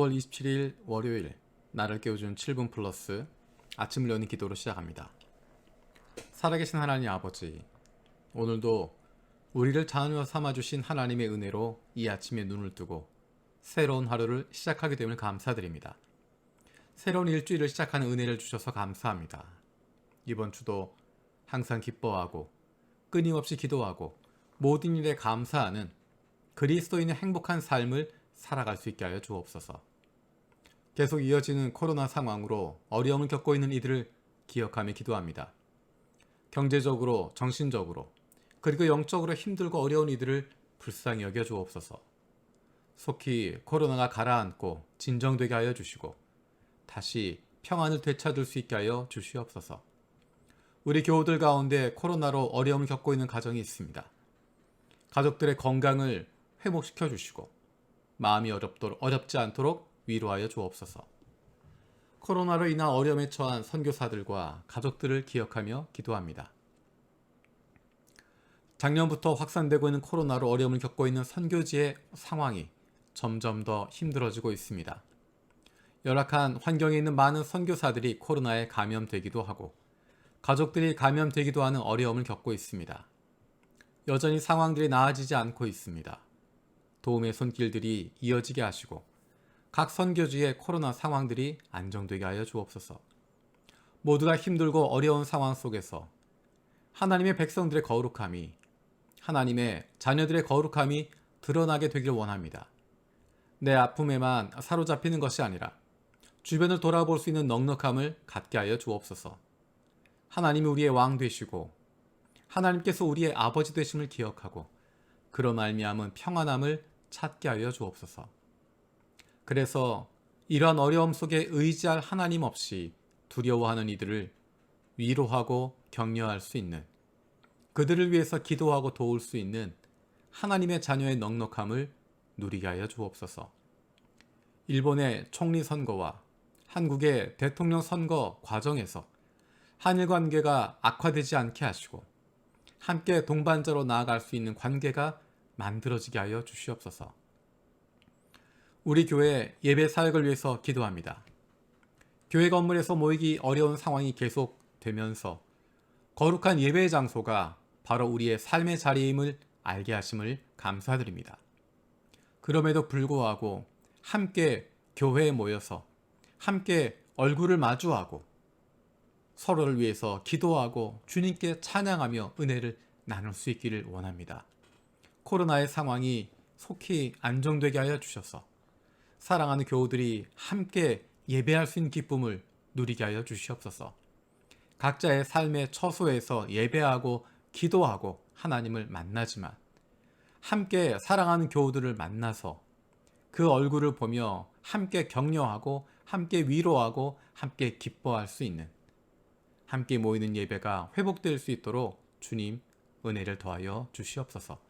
9월 27일 월요일 나를 깨워준 7분 플러스 아침을 여는 기도로 시작합니다. 살아계신 하나님 아버지 오늘도 우리를 자녀 삼아주신 하나님의 은혜로 이 아침에 눈을 뜨고 새로운 하루를 시작하게 됨을 감사드립니다. 새로운 일주일을 시작하는 은혜를 주셔서 감사합니다. 이번 주도 항상 기뻐하고 끊임없이 기도하고 모든 일에 감사하는 그리스도인의 행복한 삶을 살아갈 수 있게 하여 주옵소서. 계속 이어지는 코로나 상황으로 어려움을 겪고 있는 이들을 기억하며 기도합니다. 경제적으로, 정신적으로, 그리고 영적으로 힘들고 어려운 이들을 불쌍히 여겨 주옵소서. 속히 코로나가 가라앉고 진정되게 하여 주시고 다시 평안을 되찾을 수 있게 하여 주시옵소서. 우리 교우들 가운데 코로나로 어려움을 겪고 있는 가정이 있습니다. 가족들의 건강을 회복시켜 주시고 마음이 어렵도록 어렵지 않도록 위로하여 주옵소서. 코로나로 인한 어려움에 처한 선교사들과 가족들을 기억하며 기도합니다. 작년부터 확산되고 있는 코로나로 어려움을 겪고 있는 선교지의 상황이 점점 더 힘들어지고 있습니다. 열악한 환경에 있는 많은 선교사들이 코로나에 감염되기도 하고 가족들이 감염되기도 하는 어려움을 겪고 있습니다. 여전히 상황들이 나아지지 않고 있습니다. 도움의 손길들이 이어지게 하시고 각 선교지의 코로나 상황들이 안정되게 하여 주옵소서. 모두가 힘들고 어려운 상황 속에서 하나님의 백성들의 거룩함이 하나님의 자녀들의 거룩함이 드러나게 되길 원합니다. 내 아픔에만 사로잡히는 것이 아니라 주변을 돌아볼 수 있는 넉넉함을 갖게 하여 주옵소서. 하나님이 우리의 왕 되시고 하나님께서 우리의 아버지 되심을 기억하고 그런 말미암은 평안함을 찾게 하여 주옵소서. 그래서 이러한 어려움 속에 의지할 하나님 없이 두려워하는 이들을 위로하고 격려할 수 있는 그들을 위해서 기도하고 도울 수 있는 하나님의 자녀의 넉넉함을 누리게 하여 주옵소서. 일본의 총리 선거와 한국의 대통령 선거 과정에서 한일 관계가 악화되지 않게 하시고 함께 동반자로 나아갈 수 있는 관계가 만들어지게 하여 주시옵소서. 우리 교회 예배 사역을 위해서 기도합니다. 교회 건물에서 모이기 어려운 상황이 계속되면서 거룩한 예배 장소가 바로 우리의 삶의 자리임을 알게 하심을 감사드립니다. 그럼에도 불구하고 함께 교회에 모여서 함께 얼굴을 마주하고 서로를 위해서 기도하고 주님께 찬양하며 은혜를 나눌 수 있기를 원합니다. 코로나의 상황이 속히 안정되게 하여 주셔서 사랑하는 교우들이 함께 예배할 수 있는 기쁨을 누리게 하여 주시옵소서. 각자의 삶의 처소에서 예배하고 기도하고 하나님을 만나지만 함께 사랑하는 교우들을 만나서 그 얼굴을 보며 함께 격려하고 함께 위로하고 함께 기뻐할 수 있는 함께 모이는 예배가 회복될 수 있도록 주님 은혜를 더하여 주시옵소서.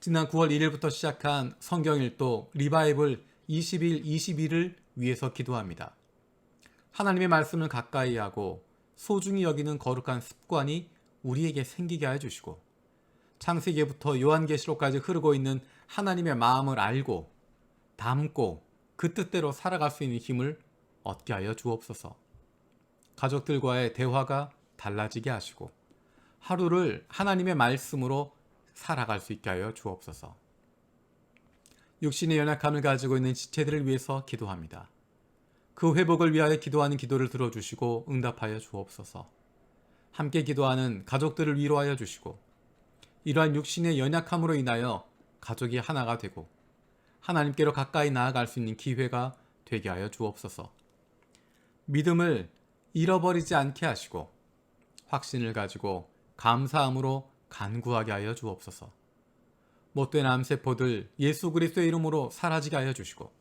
지난 9월 1일부터 시작한 성경일도 리바이블 20일 21을 위해서 기도합니다. 하나님의 말씀을 가까이 하고 소중히 여기는 거룩한 습관이 우리에게 생기게 해 주시고 창세기부터 요한계시록까지 흐르고 있는 하나님의 마음을 알고 담고 그 뜻대로 살아갈 수 있는 힘을 얻게 하여 주옵소서. 가족들과의 대화가 달라지게 하시고 하루를 하나님의 말씀으로 살아갈 수 있게 하여 주옵소서. 육신의 연약함을 가지고 있는 지체들을 위해서 기도합니다. 그 회복을 위하여 기도하는 기도를 들어주시고 응답하여 주옵소서. 함께 기도하는 가족들을 위로하여 주시고 이러한 육신의 연약함으로 인하여 가족이 하나가 되고 하나님께로 가까이 나아갈 수 있는 기회가 되게 하여 주옵소서. 믿음을 잃어버리지 않게 하시고 확신을 가지고 감사함으로 간구하게 하여 주옵소서. 못된 암세포들 예수 그리스도의 이름으로 사라지게 하여 주시고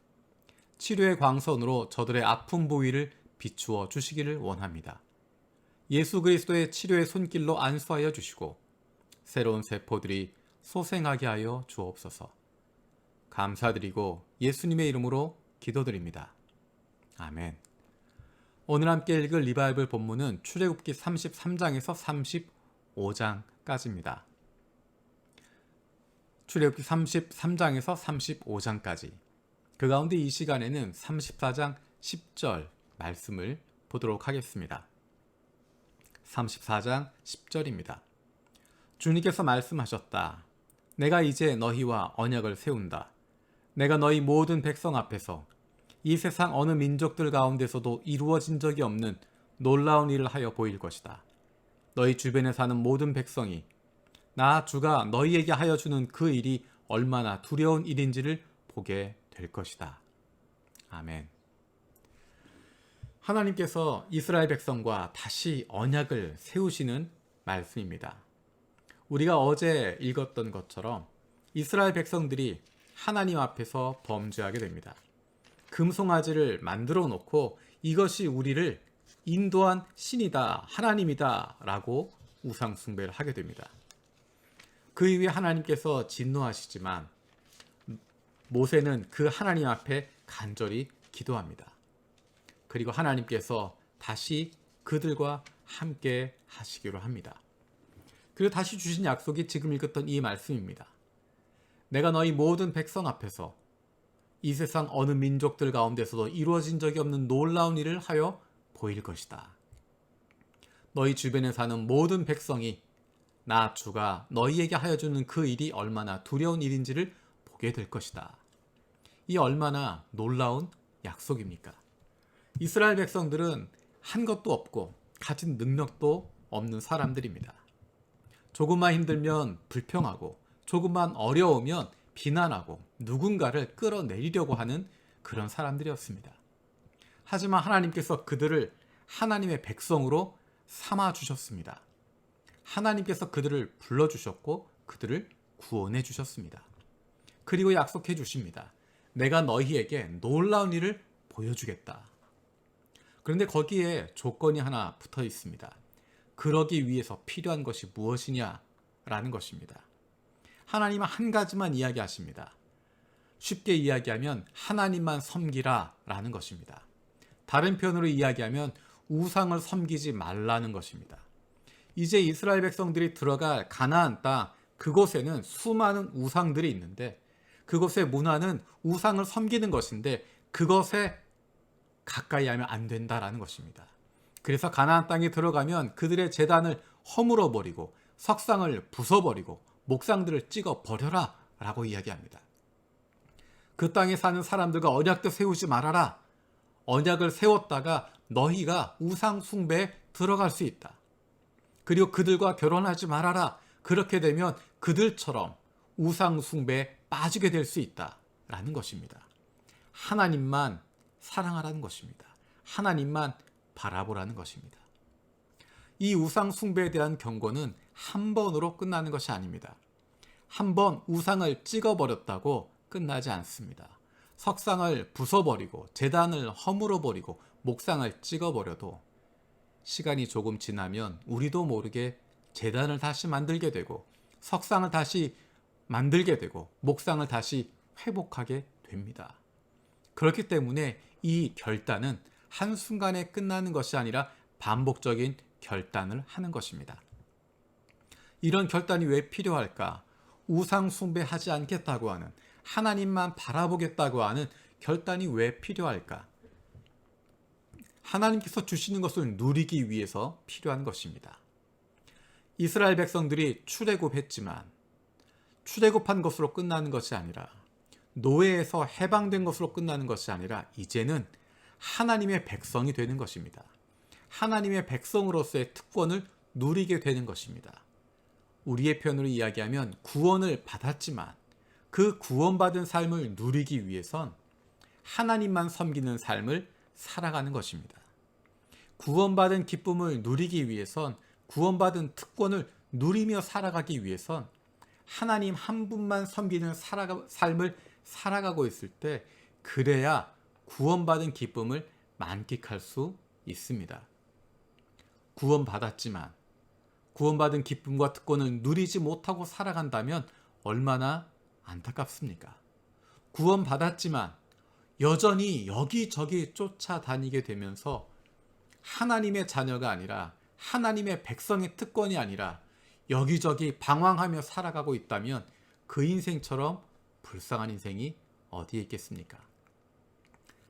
치료의 광선으로 저들의 아픈 부위를 비추어 주시기를 원합니다. 예수 그리스도의 치료의 손길로 안수하여 주시고 새로운 세포들이 소생하게 하여 주옵소서. 감사드리고 예수님의 이름으로 기도드립니다. 아멘. 오늘 함께 읽을 리바이블 본문은 출애굽기 33장에서 35 장까지입니다. 출애굽기 33장에서 35장까지 그 가운데 이 시간에는 34장 10절 말씀을 보도록 하겠습니다. 34장 10절입니다. 주님께서 말씀하셨다. 내가 이제 너희와 언약을 세운다. 내가 너희 모든 백성 앞에서 이 세상 어느 민족들 가운데서도 이루어진 적이 없는 놀라운 일을 하여 보일 것이다. 너희 주변에 사는 모든 백성이 나 주가 너희에게 하여 주는 그 일이 얼마나 두려운 일인지를 보게 될 것이다. 아멘. 하나님께서 이스라엘 백성과 다시 언약을 세우시는 말씀입니다. 우리가 어제 읽었던 것처럼 이스라엘 백성들이 하나님 앞에서 범죄하게 됩니다. 금송아지를 만들어 놓고 이것이 우리를 인도한 신이다, 하나님이다 라고 우상숭배를 하게 됩니다. 그 이후에 하나님께서 진노하시지만 모세는 그 하나님 앞에 간절히 기도합니다. 그리고 하나님께서 다시 그들과 함께 하시기로 합니다. 그리고 다시 주신 약속이 지금 읽었던 이 말씀입니다. 내가 너희 모든 백성 앞에서 이 세상 어느 민족들 가운데서도 이루어진 적이 없는 놀라운 일을 하여 보일 것이다. 너희 주변에 사는 모든 백성이 나 주가 너희에게 하여 주는 그 일이 얼마나 두려운 일인지를 보게 될 것이다. 이 얼마나 놀라운 약속입니까? 이스라엘 백성들은 한 것도 없고 가진 능력도 없는 사람들입니다. 조금만 힘들면 불평하고 조금만 어려우면 비난하고 누군가를 끌어내리려고 하는 그런 사람들이었습니다. 하지만 하나님께서 그들을 하나님의 백성으로 삼아 주셨습니다. 하나님께서 그들을 불러 주셨고 그들을 구원해 주셨습니다. 그리고 약속해 주십니다. 내가 너희에게 놀라운 일을 보여주겠다. 그런데 거기에 조건이 하나 붙어 있습니다. 그러기 위해서 필요한 것이 무엇이냐라는 것입니다. 하나님은 한 가지만 이야기하십니다. 쉽게 이야기하면 하나님만 섬기라라는 것입니다. 다른 표현으로 이야기하면 우상을 섬기지 말라는 것입니다. 이제 이스라엘 백성들이 들어갈 가나안 땅 그곳에는 수많은 우상들이 있는데 그곳의 문화는 우상을 섬기는 것인데 그것에 가까이 하면 안 된다라는 것입니다. 그래서 가나안 땅에 들어가면 그들의 재단을 허물어 버리고 석상을 부숴 버리고 목상들을 찍어 버려라 라고 이야기합니다. 그 땅에 사는 사람들과 언약도 세우지 말아라. 언약을 세웠다가 너희가 우상 숭배에 들어갈 수 있다. 그리고 그들과 결혼하지 말아라. 그렇게 되면 그들처럼 우상 숭배에 빠지게 될 수 있다. 라는 것입니다. 하나님만 사랑하라는 것입니다. 하나님만 바라보라는 것입니다. 이 우상 숭배에 대한 경고는 한 번으로 끝나는 것이 아닙니다. 한 번 우상을 찍어버렸다고 끝나지 않습니다. 석상을 부숴버리고 재단을 허물어버리고 목상을 찍어버려도 시간이 조금 지나면 우리도 모르게 재단을 다시 만들게 되고 석상을 다시 만들게 되고 목상을 다시 회복하게 됩니다. 그렇기 때문에 이 결단은 한순간에 끝나는 것이 아니라 반복적인 결단을 하는 것입니다. 이런 결단이 왜 필요할까? 우상 숭배하지 않겠다고 하는 하나님만 바라보겠다고 하는 결단이 왜 필요할까? 하나님께서 주시는 것을 누리기 위해서 필요한 것입니다. 이스라엘 백성들이 출애굽했지만 출애굽한 것으로 끝나는 것이 아니라 노예에서 해방된 것으로 끝나는 것이 아니라 이제는 하나님의 백성이 되는 것입니다. 하나님의 백성으로서의 특권을 누리게 되는 것입니다. 우리의 편으로 이야기하면 구원을 받았지만 그 구원받은 삶을 누리기 위해선 하나님만 섬기는 삶을 살아가는 것입니다. 구원받은 기쁨을 누리기 위해선 구원받은 특권을 누리며 살아가기 위해선 하나님 한 분만 섬기는 살아가, 삶을 살아가고 있을 때 그래야 구원받은 기쁨을 만끽할 수 있습니다. 구원받았지만 구원받은 기쁨과 특권을 누리지 못하고 살아간다면 얼마나 안타깝습니까? 구원받았지만 여전히 여기저기 쫓아다니게 되면서 하나님의 자녀가 아니라 하나님의 백성의 특권이 아니라 여기저기 방황하며 살아가고 있다면 그 인생처럼 불쌍한 인생이 어디에 있겠습니까?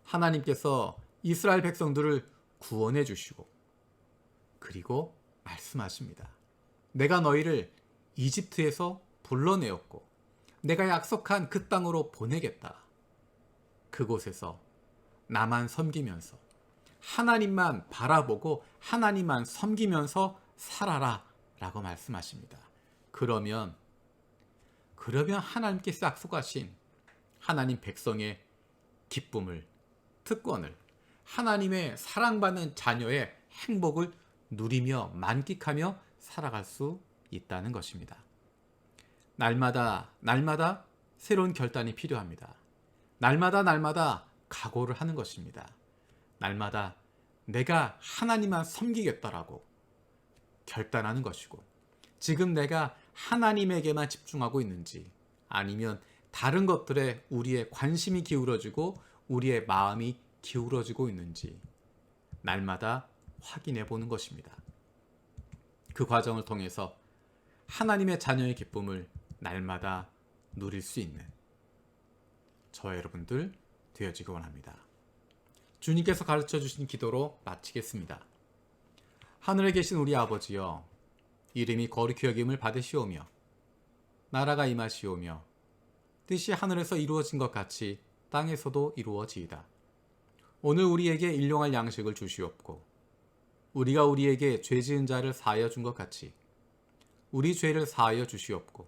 하나님께서 이스라엘 백성들을 구원해 주시고 그리고 말씀하십니다. 내가 너희를 이집트에서 불러내었고 내가 약속한 그 땅으로 보내겠다. 그곳에서 나만 섬기면서 하나님만 바라보고 하나님만 섬기면서 살아라 라고 말씀하십니다. 그러면 그러면 하나님께서 약속하신 하나님 백성의 기쁨을 특권을 하나님의 사랑받는 자녀의 행복을 누리며 만끽하며 살아갈 수 있다는 것입니다. 날마다 날마다 새로운 결단이 필요합니다. 날마다 날마다 각오를 하는 것입니다. 날마다 내가 하나님만 섬기겠다라고 결단하는 것이고 지금 내가 하나님에게만 집중하고 있는지 아니면 다른 것들에 우리의 관심이 기울어지고 우리의 마음이 기울어지고 있는지 날마다 확인해 보는 것입니다. 그 과정을 통해서 하나님의 자녀의 기쁨을 날마다 누릴 수 있는 저와 여러분들 되어지기 원합니다. 주님께서 가르쳐 주신 기도로 마치겠습니다. 하늘에 계신 우리 아버지여 이름이 거룩히 여김을 받으시오며 나라가 임하시오며 뜻이 하늘에서 이루어진 것 같이 땅에서도 이루어지이다. 오늘 우리에게 일용할 양식을 주시옵고 우리가 우리에게 죄 지은 자를 사하여 준 것 같이 우리 죄를 사하여 주시옵고